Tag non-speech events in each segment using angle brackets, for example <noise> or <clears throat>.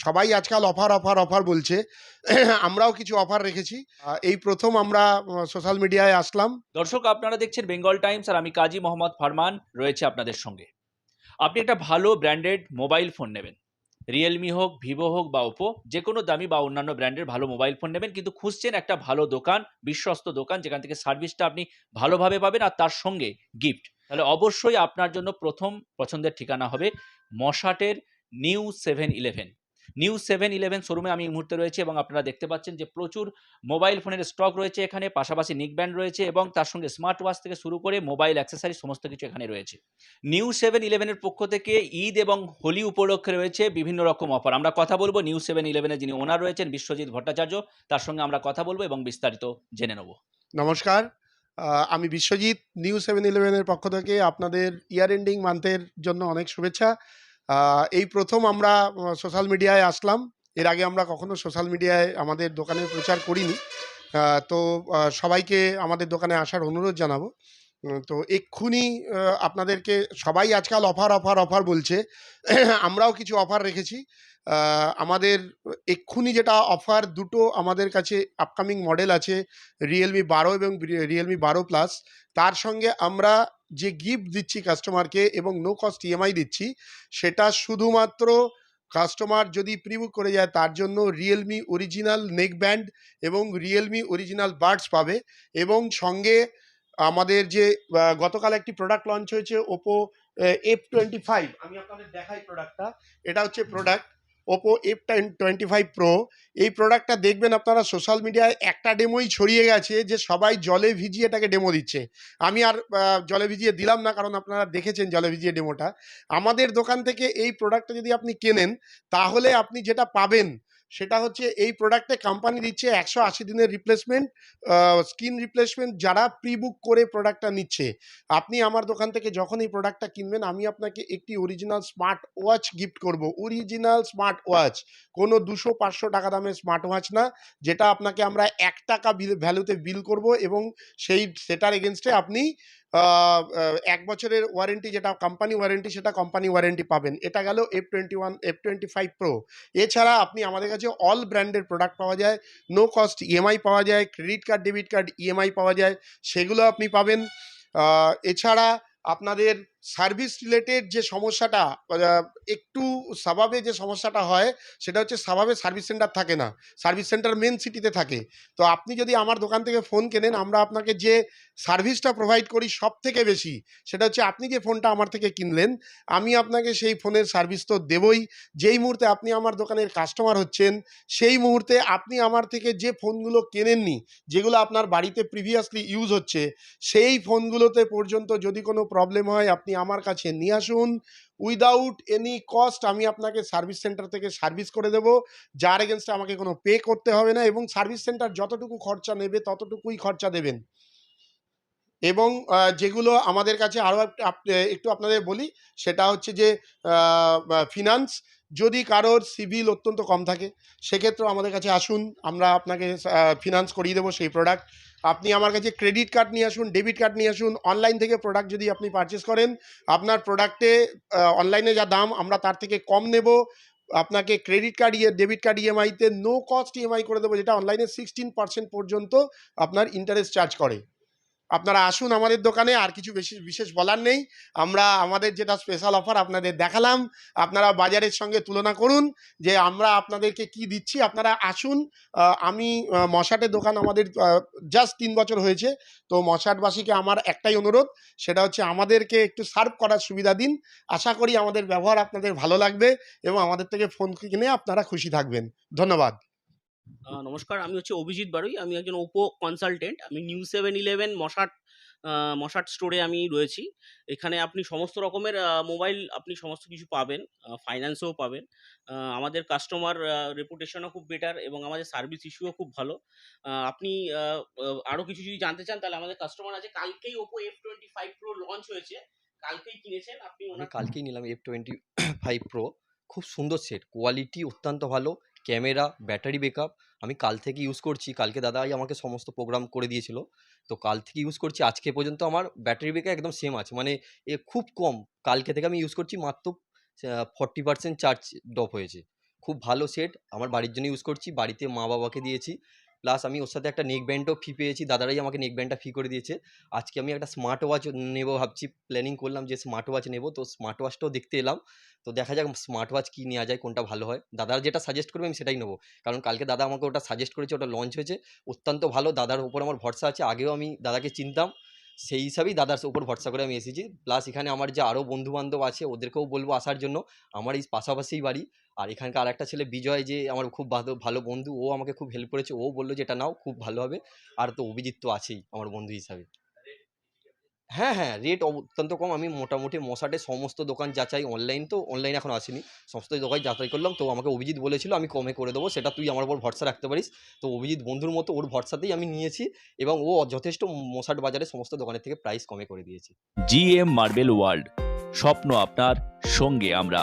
সবাই আজকাল offer offer offer বলছে। <clears throat> আমরাও কিছু অফার রেখেছি। এই প্রথম আমরা সোশ্যাল মিডিয়ায় আসলাম। দর্শক, আপনারা দেখছেন বেঙ্গল টাইমস আর আমি কাজী মোহাম্মদ ফারমান রয়েছে আপনাদের সঙ্গে। আপনি একটা ভালো ব্র্যান্ডেড মোবাইল ফোন নেবেন। রিয়েলমি হোক ভিভো হোক বা ওপো যে কোনো দামি বা অন্যান্য ব্র্যান্ডের ভালো মোবাইল ফোন নেবেন, কিন্তু খুঁজছেন একটা ভালো দোকান, বিশ্বস্ত দোকান, যেখান থেকে সার্ভিসটা আপনি ভালোভাবে পাবেন আর তার সঙ্গে গিফট তাহলে অবশ্যই আপনার জন্য প্রথম পছন্দের ঠিকানা হবে মশাটের new seven eleven new seven eleven শোরুমে আমি এই মুহূর্তে রয়েছে এবং আপনারা দেখতে পাচ্ছেন যে প্রচুর মোবাইল ফোনের স্টক রয়েছে এখানে, পাশাপাশি নিক ব্যান্ড রয়েছে এবং তার সঙ্গে স্মার্ট ওয়াচ থেকে শুরু করে মোবাইল অ্যাক্সেসারি সমস্ত কিছু এখানে রয়েছে। নিউ সেভেন ইলেভেনের পক্ষ থেকে ঈদ এবং হোলি উপলক্ষে রয়েছে বিভিন্ন রকম অফার। আমরা কথা বলব নিউ সেভেন ইলেভেনের যিনি ওনার রয়েছেন বিশ্বজিৎ ভট্টাচার্য, তার সঙ্গে আমরা কথা বলব এবং বিস্তারিত জেনে নেব। নমস্কার। আমি বিশ্বজিৎ, নিউ সেভেন ইলেভেনের পক্ষ থেকে আপনাদের ইয়ার এন্ডিং মান্থের জন্য অনেক শুভেচ্ছা। এই প্রথম আমরা সোশ্যাল মিডিয়ায় আসলাম। এর আগে আমরা কখনো সোশ্যাল মিডিয়ায় আমাদের দোকানের প্রচার করিনি। তো সবাইকে আমাদের দোকানে আসার অনুরোধ জানাব। তো এক্ষুনি আপনাদেরকে সবাই আজকাল অফার অফার অফার বলছে। <clears throat> আমরাও কিছু অফার রেখেছি। আমাদের এক্ষুনি যেটা অফার দুটো আমাদের কাছে আপকামিং মডেল আছে রিয়েলমি বারো এবং রিয়েলমি বারো প্লাস তার সঙ্গে আমরা যে গিফট দিচ্ছি কাস্টমারকে এবং নো কস্ট ইএমআই দিচ্ছি, সেটা শুধুমাত্র কাস্টমার যদি প্রিবুক করে যায়, তার জন্য রিয়েলমি অরিজিনাল নেক ব্যান্ড এবং রিয়েলমি অরিজিনাল বার্ডস পাবে। এবং সঙ্গে আমাদের যে গতকাল একটি প্রোডাক্ট লঞ্চ হয়েছে ওপো এফ টোয়েন্টি ফাইভ আমি আপনাদের দেখাই প্রোডাক্টটা এটা হচ্ছে product Oppo F twenty five pro এই প্রোডাক্টটা দেখবেন আপনারা সোশ্যাল মিডিয়ায় একটা ডেমোই ছড়িয়ে গেছে যে সবাই জলে ভিজিয়ে এটাকে ডেমো দিচ্ছে। আমি আর জলে ভিজিয়ে দিলাম না কারণ আপনারা দেখেছেন জলে ভিজিয়ে ডেমোটা আমাদের দোকান থেকে এই প্রোডাক্টটা যদি আপনি কেনেন, তাহলে আপনি যেটা পাবেন সেটা হচ্ছে এই প্রোডাক্টে কোম্পানি দিচ্ছে একশো আশি দিনের রিপ্লেসমেন্ট স্কিন রিপ্লেসমেন্ট যারা প্রি বুক করে প্রোডাক্টটা নিচ্ছে। আপনি আমার দোকান থেকে যখন এই প্রোডাক্টটা কিনবেন, আমি আপনাকে একটি অরিজিনাল স্মার্ট ওয়াচ গিফট করব। অরিজিনাল স্মার্ট ওয়াচ কোনো দুশো পাঁচশো টাকা দামের স্মার্ট ওয়াচ না, যেটা আপনাকে আমরা এক টাকা ভ্যালুতে বিল করব এবং সেই, সেটার এগেনস্টে আপনি এক বছরের ওয়ারেন্টি যেটা কোম্পানি ওয়ারেন্টি সেটা কোম্পানি ওয়ারেন্টি পাবেন। এটা গেল F twenty one F twenty five pro এছাড়া আপনি আমাদের কাছে অল ব্র্যান্ডের প্রোডাক্ট পাওয়া যায়। নো কস্ট ইএমআই পাওয়া যায় credit card debit card EMI পাওয়া যায়। সেগুলো আপনি পাবেন। এছাড়া আপনাদের সার্ভিস রিলেটেড যে সমস্যাটা একটু স্বভাবে যে সমস্যাটা হয়, সেটা হচ্ছে স্বভাবে সার্ভিস সেন্টার থাকে না। সার্ভিস সেন্টার মেন সিটিতে থাকে। তো আপনি যদি আমার দোকান থেকে ফোন কেনেন, আমরা আপনাকে যে সার্ভিসটা প্রোভাইড করি সব থেকে বেশি, সেটা হচ্ছে আপনি যে ফোনটা আমার থেকে কিনলেন, আমি আপনাকে সেই ফোনের সার্ভিস তো দেবই। যেই মুহূর্তে আপনি আমার দোকানের কাস্টমার হচ্ছেন, সেই মুহূর্তে আপনি আমার থেকে যে ফোনগুলো কেনেননি, যেগুলো আপনার বাড়িতে প্রিভিয়াসলি ইউজ হচ্ছে, সেই ফোনগুলোতে পর্যন্ত যদি কোনো প্রবলেম হয়, আপনি আমার কাছে নিয়ে আসুন। উইদাউট এনি কস্ট আমি আপনাকে সার্ভিস সেন্টার থেকে সার্ভিস করে দেব। যার এগেনস্টে আমাকে কোনো পে করতে হবে না এবং সার্ভিস সেন্টার যতটুকু খরচা নেবে ততটুকুই খরচা দেবেন। এবং যেগুলো আমাদের কাছে আরও একটু আপনাদের বলি, সেটা হচ্ছে যে ফিনান্স যদি কারোর সিভিল অত্যন্ত কম থাকে, সেক্ষেত্রেও আমাদের কাছে আসুন, আমরা আপনাকে ফিনান্স করিয়ে দেবো সেই প্রোডাক্ট আপনি আমার কাছে ক্রেডিট কার্ড নিয়ে আসুন ডেবিট কার্ড নিয়ে আসুন অনলাইন থেকে প্রোডাক্ট যদি আপনি পারচেস করেন, আপনার প্রোডাক্টে অনলাইনে যা দাম, আমরা তার থেকে কম নেব। আপনাকে ক্রেডিট কার্ড ইয়ে ডেবিট কার্ড ইএমআইতে নো কস্ট ইএমআই করে দেবো, যেটা অনলাইনে সিক্সটিন পার্সেন্ট পর্যন্ত আপনার ইন্টারেস্ট চার্জ করে। আপনারা আসুন আমাদের দোকানে, আর কিছু বেশি, বিশেষ বলার নেই। আমরা আমাদের যেটা স্পেশাল অফার আপনাদের দেখালাম, আপনারা বাজারের সঙ্গে তুলনা করুন, যে আমরা আপনাদেরকে কি দিচ্ছি, আপনারা আসুন। আমি মশাটের দোকান আমাদের জাস্ট তিন বছর হয়েছে, তো মশাটবাসীকে আমার একটাই অনুরোধ, সেটা হচ্ছে আমাদেরকে একটু সার্ভ করার সুবিধা দিন। আশা করি আমাদের ব্যবহার আপনাদের ভালো লাগবে এবং আমাদের থেকে ফোন কিনে আপনারা খুশি থাকবেন। ধন্যবাদ। নমস্কার আমি হচ্ছে অভিজিৎ বারুই আমি একজন ওপো কনসালটেন্ট আমি new seven eleven Mashat Mashat স্টোরে আমি রয়েছি। এখানে আপনি সমস্ত রকমের মোবাইল আপনি সমস্ত কিছু পাবেন ফাইন্যান্সেও পাবেন। আমাদের কাস্টমার রেপুটেশনও খুব বেটার এবং আমাদের সার্ভিস ইস্যুও খুব ভালো। আপনি আরও কিছু যদি জানতে চান তাহলে আমাদের কাস্টমার আছে। কালকেই Oppo F twenty five pro launch হয়েছে। কালকেই কিনেছেন আপনি ওনার কালকেই নিলাম এফ টোয়েন্টি ফাইভ প্রো খুব সুন্দর সেট কোয়ালিটি অত্যন্ত ভালো। ক্যামেরা, ব্যাটারি ব্যাকআপ আমি কাল থেকে ইউজ করছি। কালকে দাদাই আমাকে সমস্ত প্রোগ্রাম করে দিয়েছিল। তো কাল থেকে ইউজ করছি। আজকে পর্যন্ত আমার ব্যাটারি ব্যাকআপ একদম সেম আছে। মানে এ খুব কম। কালকে থেকে আমি ইউজ করছি মাত্র ফর্টি পার্সেন্ট চার্জ ডপ হয়েছে। খুব ভালো সেট আমার বাড়ির জন্য ইউজ করছি। বাড়িতে মা বাবাকে দিয়েছি। প্লাস আমি ওর সাথে একটা নেক ব্যান্ডও ফি পেয়েছি, দাদারাই আমাকে নেক ব্যান্ডটা ফি করে দিয়েছে। আজকে আমি একটা স্মার্ট ওয়াচ নেব ভাবছি প্ল্যানিং করলাম যে স্মার্ট ওয়াচ নেব, তো স্মার্ট ওয়াচটাও দেখতে এলাম। তো দেখা যাক স্মার্ট ওয়াচ কী নেওয়া যায়, কোনটা ভালো হয়। দাদার যেটা সাজেস্ট করবে আমি সেটাই নেব। কারণ কালকে দাদা আমাকে ওটা সাজেস্ট করেছে, ওটা লঞ্চ হয়েছে। অত্যন্ত ভালো, দাদার ওপর আমার ভরসা আছে, আগেও আমি দাদাকে চিনতাম। সেই হিসাবেই দাদার উপর ভরসা করে আমি এসেছি। প্লাস এখানে আমার যে আরও বন্ধুবান্ধব আছে, ওদেরকেও বলব আসার জন্য। আমার এই পাশাপাশিই বাড়ি। আর এখানকার আরেকটা ছেলে বিজয় যে আমার খুব ভালো ভালো বন্ধু, ও আমাকে খুব হেল্প করেছে। ও বলল যে, এটা নাও, খুব ভালো হবে। আর তো অভিজিৎ তো আছেই আমার বন্ধু হিসাবে। হ্যাঁ হ্যাঁ রেট অত্যন্ত কম। আমি মোটামুটি মশাটে সমস্ত দোকান যাচাই অনলাইন তো অনলাইন এখন আসেনি। সমস্ত দোকান যাচাই করলাম। তো আমাকে অভিজিৎ বলেছিল, আমি কমে করে দেবো, সেটা তুই আমার উপর ভরসা রাখতে পারিস। তো অভিজিৎ বন্ধুর মতো ওর ভরসাতেই আমি নিয়েছি এবং ও যথেষ্ট মশাট বাজারে সমস্ত দোকানের থেকে প্রাইস কমে করে দিয়েছি। জিএম মার্বেল ওয়ার্ল্ড স্বপ্ন আপনার সঙ্গে আমরা।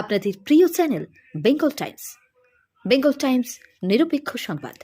আপনাদের প্রিয় channel Bengal Times. Bengal Times নিরপেক্ষ সংবাদ।